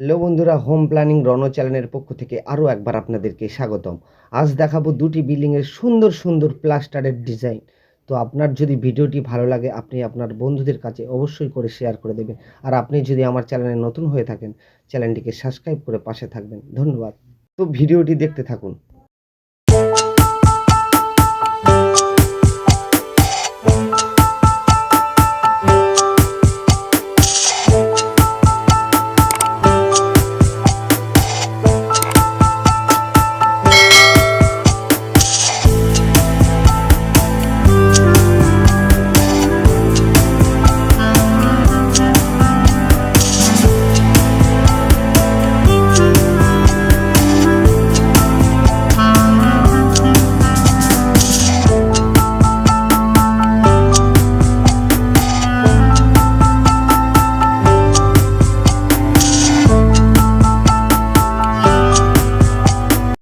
Hello বন্ধুরা home planning রণ চ্যানেলের পক্ষ থেকে আরও একবার আপনাদেরকে স্বাগতম। আজ দেখাবো দুটি বিল্ডিংয়ের সুন্দর সুন্দর প্লাস্টারের ডিজাইন তো আপনার যদি ভিডিওটি ভালো লাগে, আপনি আপনার বন্ধুদের কাছে অবশ্যই করে শেয়ার করে দেবেন। আর আপনি যদি আমার চ্যানেলে নতুন হয়ে থাকেন, চ্যানেলটিকে সাবস্ক্রাইব করে পাশে থাকবেন। ধন্যবাদ। তো ভিডিওটি দেখতে থাকুন।